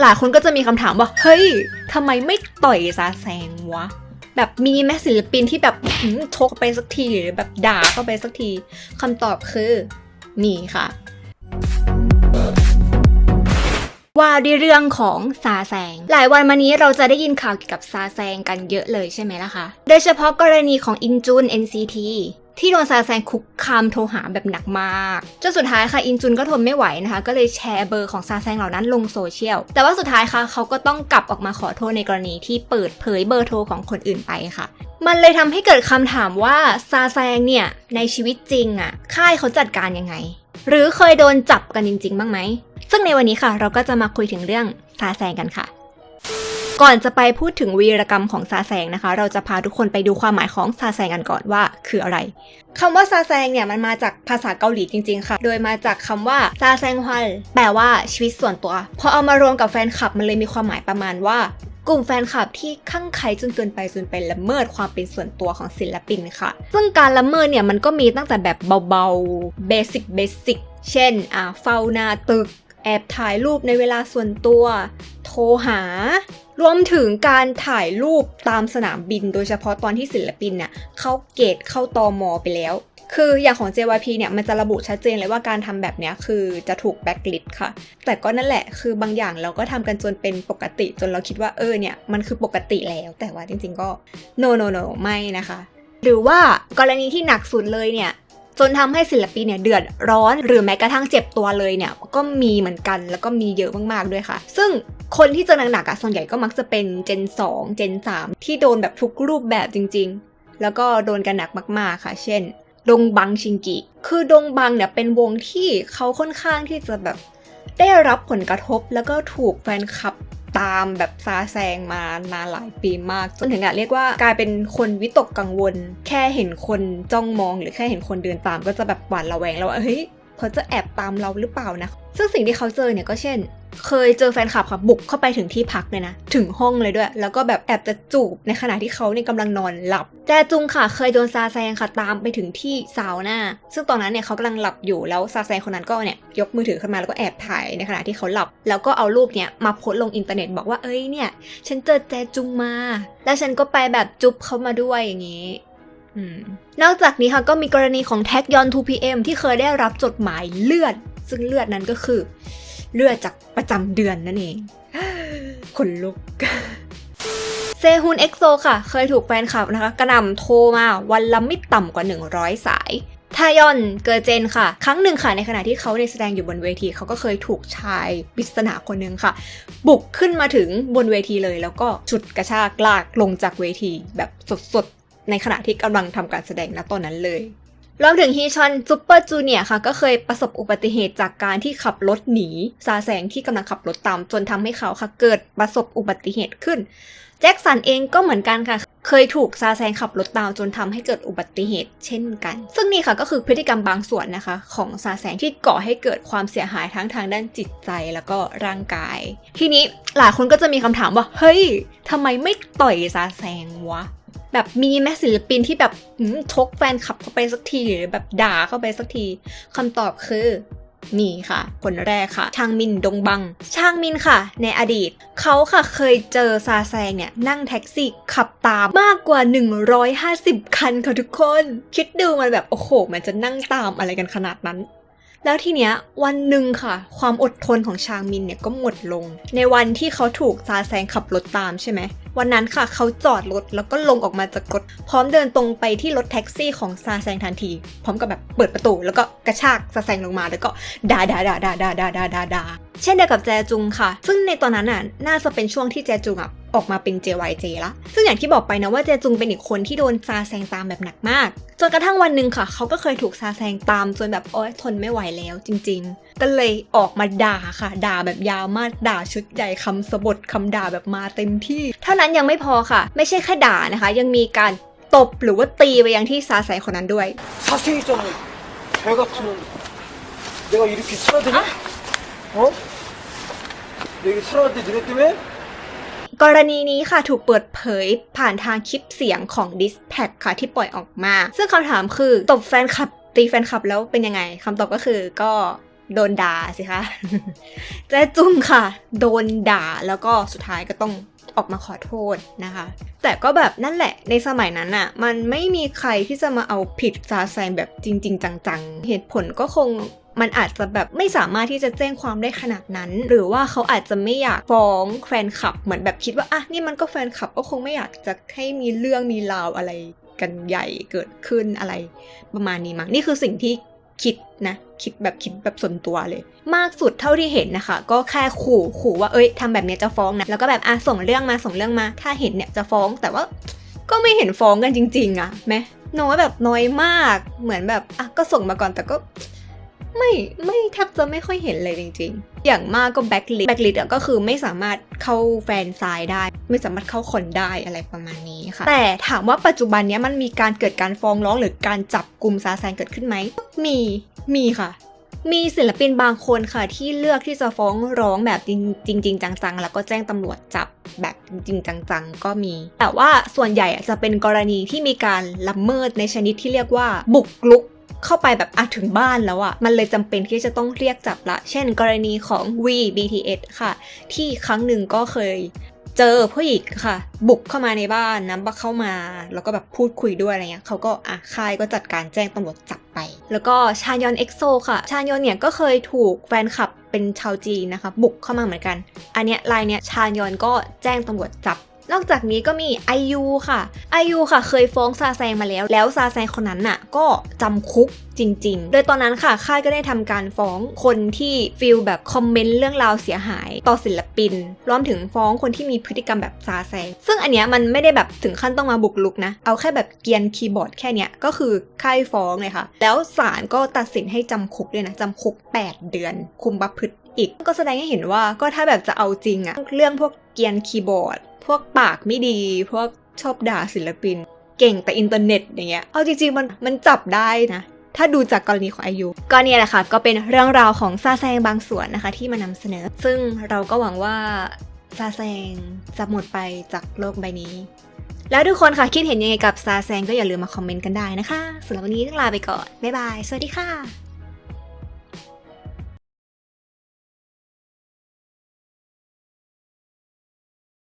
หลายคนก็จะมีคำถามว่า เฮ้ยทำไมไม่ต่อยซาแซงวะ แบบมีแมศิลปินที่แบบชกไปสักทีหรือแบบด่าเข้าไปสักทีคำตอบคือ นี่ค่ะ ว่าด้วยเรื่องของซาแซง หลายวันมานี้เราจะได้ยินข่าวเกี่ยวกับซาแซงกันเยอะเลยใช่ไหมล่ะคะ โดยเฉพาะกรณีของอินจุน NCT ที่โดนซาแซงคุกคามโทรหาแบบหนักมากจนสุดท้ายค่ะอินจุนก็ทนไม่ไหวนะคะ ก็เลยแชร์เบอร์ของซาแซงเหล่านั้นลงโซเชียล แต่ว่าสุดท้ายค่ะเขาก็ต้องกลับออกมาขอโทษในกรณีที่เปิดเผยเบอร์โทรของคนอื่นไปค่ะ มันเลยทำให้เกิดคำถามว่าซาแซงเนี่ยในชีวิตจริงอะค่ายเขาจัดการยังไง หรือเคยโดนจับกันจริง ๆ บ้างไหม ซึ่งในวันนี้ค่ะ เราก็จะมาคุยถึงเรื่องซาแซงกันค่ะ ก่อนจะไปพูดถึงวีรกรรมของซาแซงนะคะ เราจะพาทุกคนไปดูความหมายของซาแซงกันก่อนว่าคืออะไรคำว่าซาแซงเนี่ยมันมาจากภาษาเกาหลีจริง ๆ ค่ะ โดยมาจากคำว่าซาแซงฮวัลแปลว่าชีวิตส่วนตัว พอเอามารวมกับแฟนคลับมันเลยมีความหมายประมาณว่า กลุ่มแฟนคลับที่ข้างใครจนเกินไปจนไปละเมิดความเป็นส่วนตัวของศิลปินค่ะ ซึ่งการละเมิดเนี่ยมันก็มีตั้งแต่แบบเบาๆเบสิกเบสิกเช่นอ่าเฝ้าหน้าตึก แอบถ่ายรูปในเวลาส่วนตัว โทรหา รวมถึงการถ่ายรูปตามสนามบิน โดยเฉพาะตอนที่ศิลปินเนี่ยเข้าเกตเข้าตอมอไปแล้ว คืออย่างของ JYP เนี่ยมันจะระบุชัดเจนเลยว่าการทำแบบนี้คือจะถูกแบ็กลิสค่ะ แต่ก็นั่นแหละคือบางอย่างเราก็ทำกันจนเป็นปกติ จนเราคิดว่าเออเนี่ยมันคือปกติแล้ว แต่ว่าจริงๆก็ no no no ไม่นะคะ หรือว่ากรณีที่หนักสุดเลยเนี่ยจนทำให้ศิลปินเนี่ยเดือดร้อน หรือแม้กระทั่งเจ็บตัวเลยเนี่ยก็มีเหมือนกันแล้วก็มีเยอะมากๆด้วยค่ะ ซึ่งคนที่เจอหนักๆอะส่วนใหญ่ก็มักจะเป็นเจน 2 เจน 3 ที่โดนแบบทุกรูปแบบจริง ๆ แล้วก็โดนกันหนักมากๆค่ะ เช่น ดงบังชิงกิ คือดงบังเนี่ยเป็นวงที่เขาค่อนข้างที่จะแบบได้รับผลกระทบแล้วก็ถูกแฟนคลับตามแบบซาแซงมานานหลายปีมากจนถึงอะเรียกว่ากลายเป็นคนวิตกกังวล แค่เห็นคนจ้องมองหรือแค่เห็นคนเดินตามก็จะแบบหวาดระแวงแล้วว่าเฮ้ย เขาจะแอบตามเราหรือเปล่านะ ซึ่งสิ่งที่เขาเจอเนี่ยก็เช่น เคยเจอแฟนคลับค่ะบุกเข้าไปถึงที่พักเลยนะ ถึงห้องเลยด้วย แล้วก็แบบแอบจะจูบในขณะที่เขาเนี่ยกำลังนอนหลับ แจจุงค่ะเคยโดนซาแซงค่ะตามไปถึงที่ซาวน่าซึ่งตอนนั้นเนี่ยเขากำลังหลับอยู่แล้วซาแซงคนนั้นก็เนี่ยยกมือถือขึ้นมาแล้วก็แอบถ่ายในขณะที่เขาหลับ แล้วก็เอารูปเนี่ยมาโพสลงอินเทอร์เน็ตบอกว่าเอ้ยเนี่ย ฉันเจอแจจุงมา แล้วฉันก็ไปแบบจุ๊บเขามาด้วยอย่างนี้ นอกจากนี้ค่ะก็มีกรณีของแท็กยอน 2PM ที่เคยได้รับจดหมายเลือด ซึ่งเลือดนั้นก็คือ เลือดจากประจำเดือนนั่นเองขนลุกเซฮุนเอ็กโซค่ะ เคยถูกแฟนคลับนะคะ กระหน่ำโทรมาวันละไม่ต่ำกว่า 100 สายทายอนเกอร์เจนค่ะ ครั้งหนึ่งค่ะ ในขณะที่เขาได้แสดงอยู่บนเวที เขาก็เคยถูกชายปริศนาคนหนึ่งค่ะ บุกขึ้นมาถึงบนเวทีเลย แล้วก็ฉุดกระชากลากลงจากเวทีแบบสดๆ ในขณะที่กำลังทำการแสดงณตอนนั้นเลยรวมถึงฮีชอนซูเปอร์จูเนียค่ะ ก็เคยประสบอุบัติเหตุจากการที่ขับรถหนีซาแสงที่กำลังขับรถตาม จนทำให้เขาค่ะเกิดประสบอุบัติเหตุขึ้น แจ็คสันเองก็เหมือนกันค่ะ เคยถูกซาแซงขับรถตามจนทำให้เกิดอุบัติเหตุเช่นกัน ซึ่งนี่ค่ะก็คือพฤติกรรมบางส่วนนะคะ ของซาแซงที่ก่อให้เกิดความเสียหายทั้งทางด้านจิตใจแล้วก็ร่างกาย ทีนี้หลายคนก็จะมีคำถามว่า เฮ้ยทำไมไม่ต่อยซาแซงวะ แบบมีแม่ศิลปินที่แบบชกแฟนคลับเข้าไปสักทีหรือแบบด่าเข้าไปสักทีคำตอบคือนี่ค่ะ คนแรกค่ะ ชางมินดงบัง ชางมินค่ะ ในอดีต เขาค่ะเคยเจอซาแซงเนี่ย นั่งแท็กซี่ขับตามมากกว่า 150 คันค่ะทุกคน คิดดูมันแบบ โอ้โห มันจะนั่งตามอะไรกันขนาดนั้น แล้วทีเนี้ยวันหนึ่งค่ะ ความอดทนของชางมินเนี่ยก็หมดลง ในวันที่เขาถูกซาแซงขับรถตามใช่ไหมวันนั้นค่ะเขาจอดรถแล้วก็ลงออกมาจากรถพร้อมเดินตรงไปที่รถแท็กซี่ของซาแซงทันที พร้อมกับแบบเปิดประตู แล้วก็กระชากซาแซงลงมาแล้วก็ด่าด่าด่าด่าด่าด่าด่า เช่นเดียวกับแจจุงค่ะ ซึ่งในตอนนั้นน่ะน่าจะเป็นช่วงที่แจจุงอ่ะออกมาเป็น JYJ ละ ซึ่งอย่างที่บอกไปนะว่าแจจุงเป็นอีกคนที่โดนซาแซงตามแบบหนักมาก จนกระทั่งวันหนึ่งค่ะ เขาก็เคยถูกซาแซงตามจนแบบโอ๊ยทนไม่ไหวแล้วจริง ๆ ก็เลยออกมาด่าค่ะ ด่าแบบยาวมากด่าชุดใหญ่คำสบทคำด่าแบบมาเต็มที่ เท่านั้นยังไม่พอค่ะ ไม่ใช่แค่ด่านะคะ ยังมีการตบหรือว่าตีไปยังที่ซาแซงคนนั้นด้วย 사생이잖아. 개 같은 내가 이렇게 살아되냐? 어? 내가 살아왔는데 니네 때문에? กรณีนี้ค่ะถูกเปิดเผยผ่านทางคลิปเสียงของ d i s p a c ค่ะที่ปล่อยออกมา ซึ่งคำถามคือตบแฟนคลับ ตีแฟนคลับแล้วเป็นยังไงคำตอบก็คือก็ โดนด่าสิคะ แจจุงค่ะ โดนด่าแล้วก็สุดท้ายก็ต้องออกมาขอโทษนะคะ แต่ก็แบบนั่นแหละในสมัยนั้นอะมันไม่มีใครที่จะมาเอาผิดซาแซงแบบจริง ๆ จังๆ เหตุผลก็คง มันอาจจะแบบไม่สามารถที่จะแจ้งความได้ขนาดนั้น หรือว่าเขาอาจจะไม่อยากฟ้องแฟนคลับเหมือนแบบคิดว่าอะนี่มันก็แฟนคลับก็คงไม่อยากจะให้มีเรื่องมีราวอะไรกันใหญ่เกิดขึ้นอะไรประมาณนี้มั้งนี่คือสิ่งที่คิดนะคิดแบบคิดแบบส่วนตัวเลย มากสุดเท่าที่เห็นนะคะ ก็แค่ขู่ขู่ว่าเอ้ยทำแบบนี้จะฟ้องนะแล้วก็แบบอะส่งเรื่องมาส่งเรื่องมา ถ้าเห็นเนี่ยจะฟ้องแต่ว่าก็ไม่เห็นฟ้องกันจริง ๆอะไหมน้อยแบบน้อยมากเหมือนแบบอะก็ส่งมาก่อนแต่ก็ ไม่ไม่แทบจะไม่ค่อยเห็นเลยจริง ๆ อย่างมากก็แบ็คลิสแบ็คลิสก็คือไม่สามารถเข้าแฟนซายได้ ไม่สามารถเข้าคนได้อะไรประมาณนี้ค่ะ แต่ถามว่าปัจจุบันนี้มันมีการเกิดการฟ้องร้องหรือการจับกลุ่มซาแซงเกิดขึ้นไหมมีมีค่ะมีศิลปินบางคนค่ะที่เลือกที่จะฟ้องร้องแบบจริงจริงจังๆ แล้วก็แจ้งตำรวจจับแบบจริงจังๆ ก็มี แต่ว่าส่วนใหญ่จะเป็นกรณีที่มีการละเมิดในชนิดที่เรียกว่าบุกรุก เข้าไปแบบอะถึงบ้านแล้วอะมันเลยจำเป็นที่จะต้องเรียกจับละ เช่น กรณีของ V BTS ค่ะ ที่ครั้งหนึ่งก็เคยเจอผู้หญิงค่ะ บุกเข้ามาในบ้านนะบักเข้ามา แล้วก็แบบพูดคุยด้วยอะไรเงี้ยเขาก็อะค่ายก็จัดการแจ้งตำรวจจับไป แล้วก็ชานยอนเอ็กโซค่ะ ชานยอนเนี่ยก็เคยถูกแฟนคลับเป็นชาวจีนนะคะ บุกเข้ามาเหมือนกัน อันเนี้ยรายเนี้ยชานยอนก็แจ้งตำรวจจับ นอกจากนี้ก็มีไอยูค่ะไอยูค่ะเคยฟ้องซาแซงมาแล้ว แล้วซาแซงคนนั้นน่ะก็จำคุกจริง ๆ โดยตอนนั้นค่ะ ค่ายก็ได้ทำการฟ้องคนที่ฟิลแบบคอมเมนต์เรื่องราวเสียหาย ต่อศิลปิน รวมถึงฟ้องคนที่มีพฤติกรรมแบบซาแซง ซึ่งอันเนี้ยมันไม่ได้แบบถึงขั้นต้องมาบุกลุกนะ เอาแค่แบบเกียนคีย์บอร์ดแค่เนี้ยก็คือค่ายฟ้องเลยค่ะ แล้วศาลก็ตัดสินให้จำคุกด้วยนะจำคุก 8 เดือน คุมประพฤติอีก ก็แสดงให้เห็นว่าก็ถ้าแบบจะเอาจริงอะเรื่องพวกเกียนคีย์บอร์ด พวกปากไม่ดี พวกชอบด่าศิลปิน เก่งแต่อินเทอร์เน็ตอย่างเงี้ย เอาจริงๆมันมันจับได้นะ ถ้าดูจากกรณีของอายุก็เนี่ยแหละค่ะ ก็เป็นเรื่องราวของซาแซงบางส่วนนะคะที่มานำเสนอ ซึ่งเราก็หวังว่าซาแซงจะหมดไปจากโลกใบนี้ แล้วทุกคนค่ะคิดเห็นยังไงกับซาแซงก็อย่าลืมมาคอมเมนต์กันได้นะคะสำหรับวันนี้ต้องลาไปก่อน บ๊ายบาย สวัสดีค่ะ